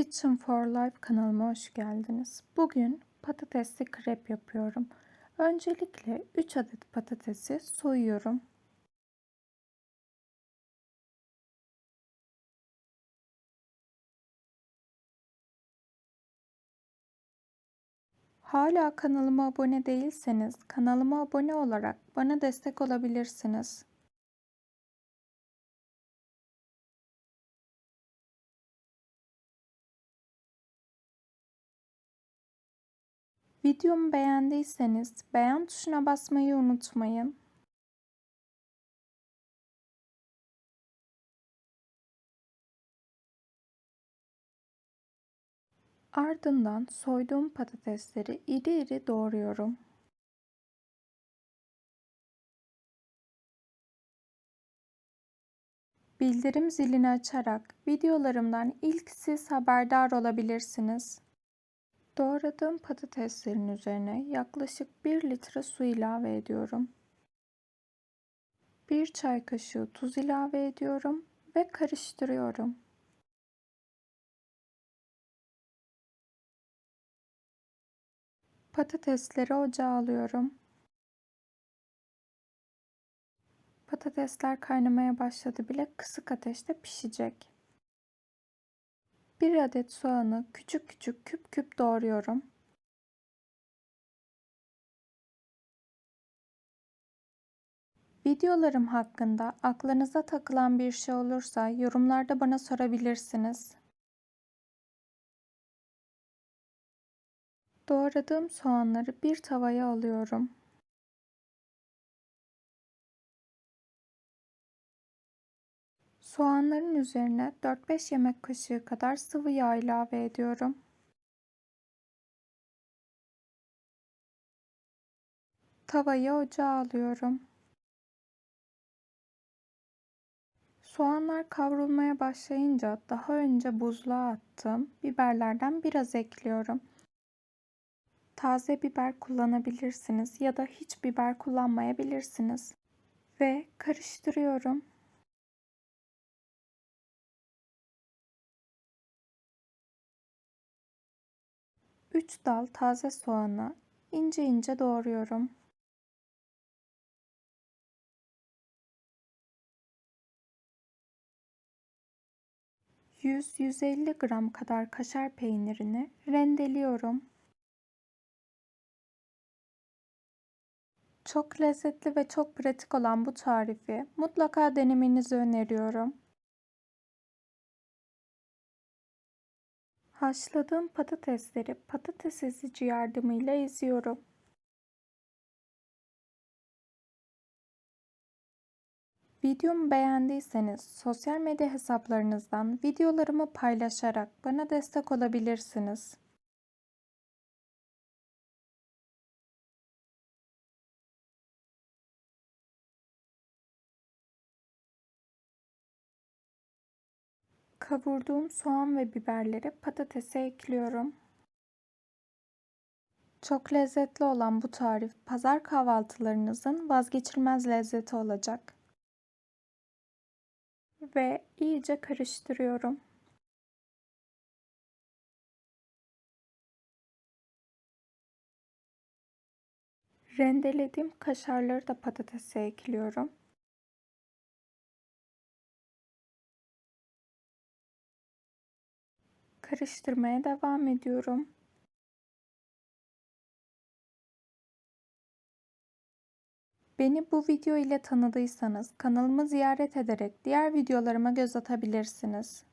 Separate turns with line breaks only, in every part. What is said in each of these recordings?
Kitchen for Life kanalıma hoş geldiniz. Bugün patatesli krep yapıyorum. Öncelikle 3 adet patatesi soyuyorum. Hala kanalıma abone değilseniz kanalıma abone olarak bana destek olabilirsiniz. Videomu beğendiyseniz beğen tuşuna basmayı unutmayın. Ardından soyduğum patatesleri iri iri doğruyorum. Bildirim zilini açarak videolarımdan ilk siz haberdar olabilirsiniz. Doğradığım patateslerin üzerine yaklaşık 1 litre su ilave ediyorum. 1 çay kaşığı tuz ilave ediyorum ve karıştırıyorum. Patatesleri ocağa alıyorum. Patatesler kaynamaya başladı bile kısık ateşte pişecek. Bir adet soğanı küçük küçük küp küp doğruyorum. Videolarım hakkında aklınıza takılan bir şey olursa yorumlarda bana sorabilirsiniz. Doğradığım soğanları bir tavaya alıyorum. Soğanların üzerine 4-5 yemek kaşığı kadar sıvı yağ ilave ediyorum. Tavayı ocağa alıyorum. Soğanlar kavrulmaya başlayınca daha önce buzluğa attığım biberlerden biraz ekliyorum. Taze biber kullanabilirsiniz ya da hiç biber kullanmayabilirsiniz. Ve karıştırıyorum. 3 dal taze soğanı ince ince doğruyorum. ...100-150 gram kadar kaşar peynirini rendeliyorum. Çok lezzetli ve çok pratik olan bu tarifi mutlaka denemenizi öneriyorum. Haşladığım patatesleri patates ezici yardımıyla eziyorum. Videomu beğendiyseniz sosyal medya hesaplarınızdan videolarımı paylaşarak bana destek olabilirsiniz. Kavurduğum soğan ve biberleri patatese ekliyorum. Çok lezzetli olan bu tarif pazar kahvaltılarınızın vazgeçilmez lezzeti olacak. Ve iyice karıştırıyorum. Rendelediğim kaşarları da patatese ekliyorum. Karıştırmaya devam ediyorum. Beni bu video ile tanıdıysanız kanalımı ziyaret ederek diğer videolarıma göz atabilirsiniz.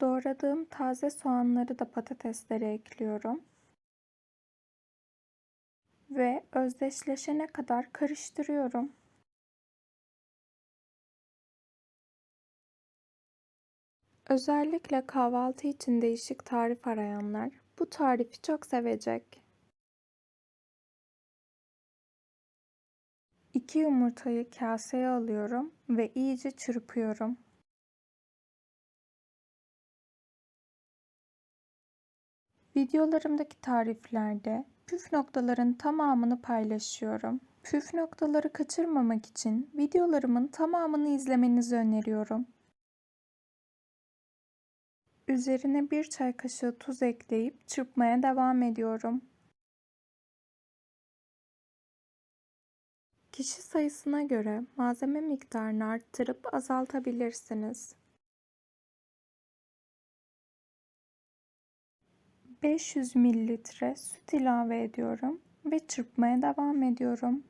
Doğradığım taze soğanları da patateslere ekliyorum. Ve özdeşleşene kadar karıştırıyorum. Özellikle kahvaltı için değişik tarif arayanlar bu tarifi çok sevecek. İki yumurtayı kaseye alıyorum ve iyice çırpıyorum. Videolarımdaki tariflerde püf noktaların tamamını paylaşıyorum. Püf noktaları kaçırmamak için videolarımın tamamını izlemenizi öneriyorum. Üzerine bir çay kaşığı tuz ekleyip çırpmaya devam ediyorum. Kişi sayısına göre malzeme miktarını arttırıp azaltabilirsiniz. 500 mililitre süt ilave ediyorum ve çırpmaya devam ediyorum.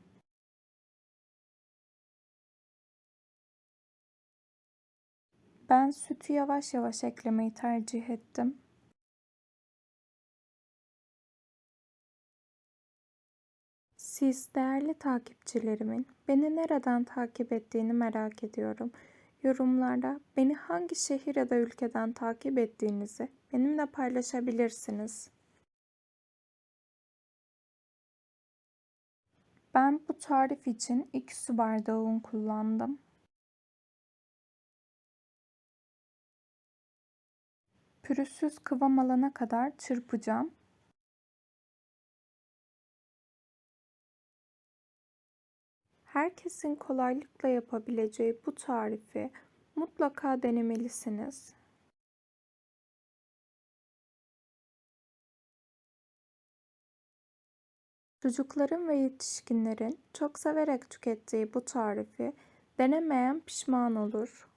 Ben sütü yavaş yavaş eklemeyi tercih ettim. Siz değerli takipçilerimin beni nereden takip ettiğini merak ediyorum. Yorumlarda beni hangi şehir ya da ülkeden takip ettiğinizi benimle paylaşabilirsiniz. Ben bu tarif için 2 su bardağı un kullandım. Pürüzsüz kıvam alana kadar çırpacağım. Herkesin kolaylıkla yapabileceği bu tarifi mutlaka denemelisiniz. Çocukların ve yetişkinlerin çok severek tükettiği bu tarifi denemeyen pişman olur.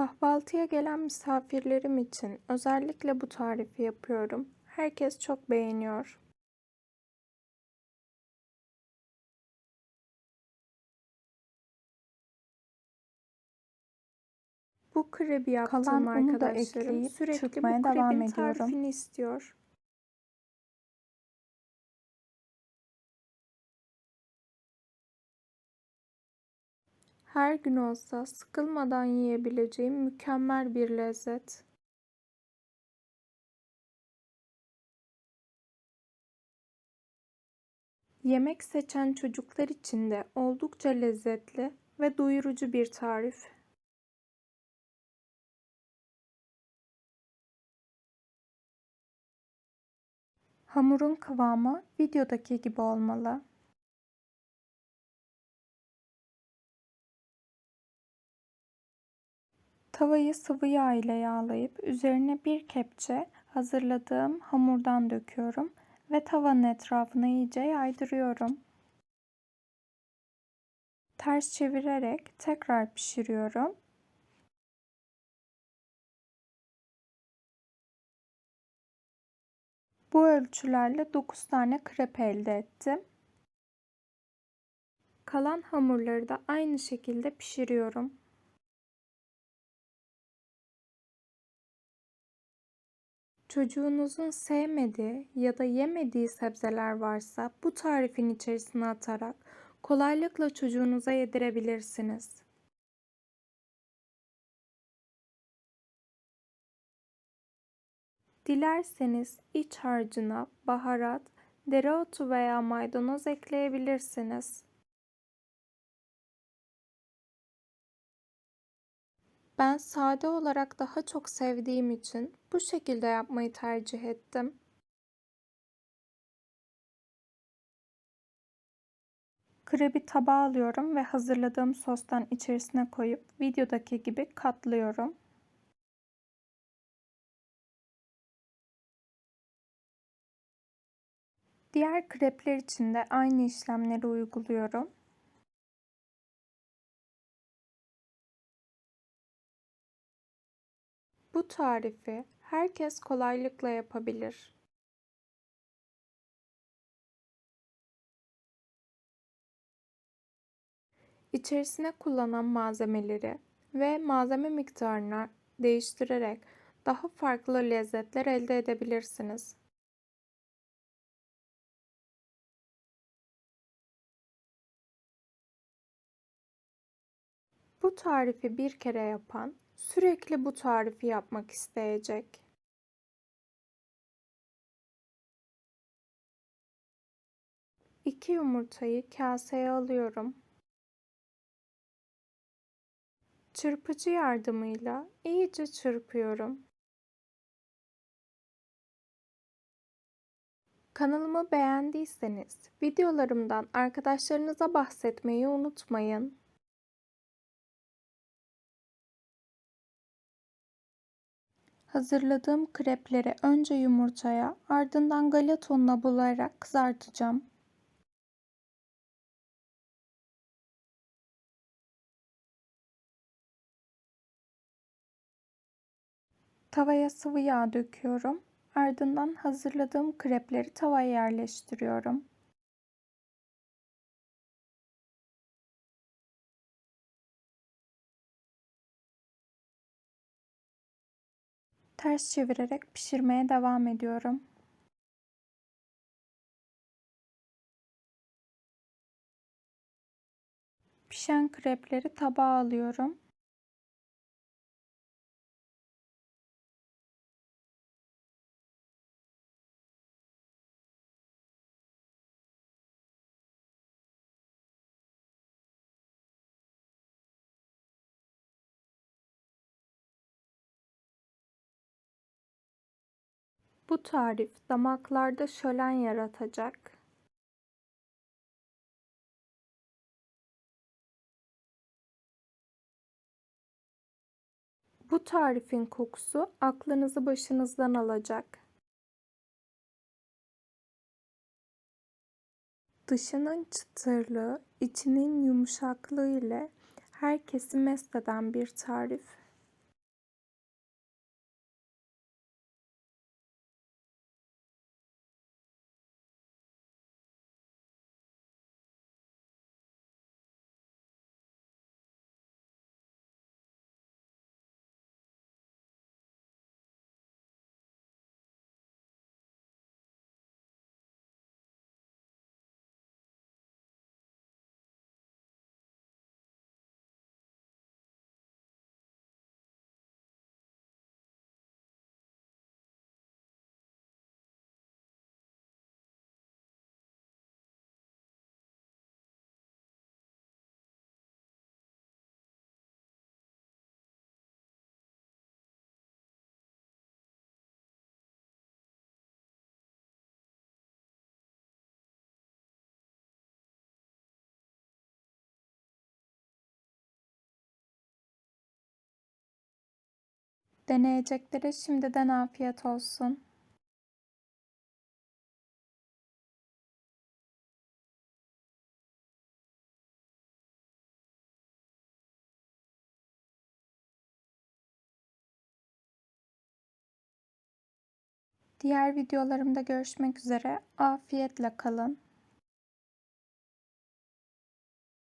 Kahvaltıya gelen misafirlerim için özellikle bu tarifi yapıyorum. Herkes çok beğeniyor. Bu krebi yaptığım
Kalan unu da
arkadaşlarım
ekleyip
sürekli bu
çırpmaya devam
krebin
ediyorum.
tarifini istiyor. Her gün olsa sıkılmadan yiyebileceğim mükemmel bir lezzet. Yemek seçen çocuklar için de oldukça lezzetli ve doyurucu bir tarif. Hamurun kıvamı videodaki gibi olmalı. Tavayı sıvı yağ ile yağlayıp üzerine bir kepçe hazırladığım hamurdan döküyorum ve tavanın etrafına iyice yaydırıyorum. Ters çevirerek tekrar pişiriyorum. Bu ölçülerle 9 tane krep elde ettim. Kalan hamurları da aynı şekilde pişiriyorum. Çocuğunuzun sevmediği ya da yemediği sebzeler varsa bu tarifin içerisine atarak kolaylıkla çocuğunuza yedirebilirsiniz. Dilerseniz iç harcına baharat, dereotu veya maydanoz ekleyebilirsiniz. Ben sade olarak daha çok sevdiğim için bu şekilde yapmayı tercih ettim. Krebi tabağa alıyorum ve hazırladığım sostan içerisine koyup videodaki gibi katlıyorum. Diğer krepler için de aynı işlemleri uyguluyorum. Bu tarifi herkes kolaylıkla yapabilir. İçerisine kullanılan malzemeleri ve malzeme miktarını değiştirerek daha farklı lezzetler elde edebilirsiniz. Bu tarifi bir kere yapan sürekli bu tarifi yapmak isteyecek. İki yumurtayı kaseye alıyorum. Çırpıcı yardımıyla iyice çırpıyorum. Kanalımı beğendiyseniz videolarımdan arkadaşlarınıza bahsetmeyi unutmayın. Hazırladığım krepleri önce yumurtaya, ardından galeta ununa bulayarak kızartacağım. Tavaya sıvı yağ döküyorum. Ardından hazırladığım krepleri tavaya yerleştiriyorum. Ters çevirerek pişirmeye devam ediyorum. Pişen krepleri tabağa alıyorum. Bu tarif damaklarda şölen yaratacak. Bu tarifin kokusu aklınızı başınızdan alacak. Dışının çıtırlığı, içinin yumuşaklığı ile herkesi mest eden bir tarif. Deneyeceklere şimdiden afiyet olsun. Diğer videolarımda görüşmek üzere. Afiyetle kalın.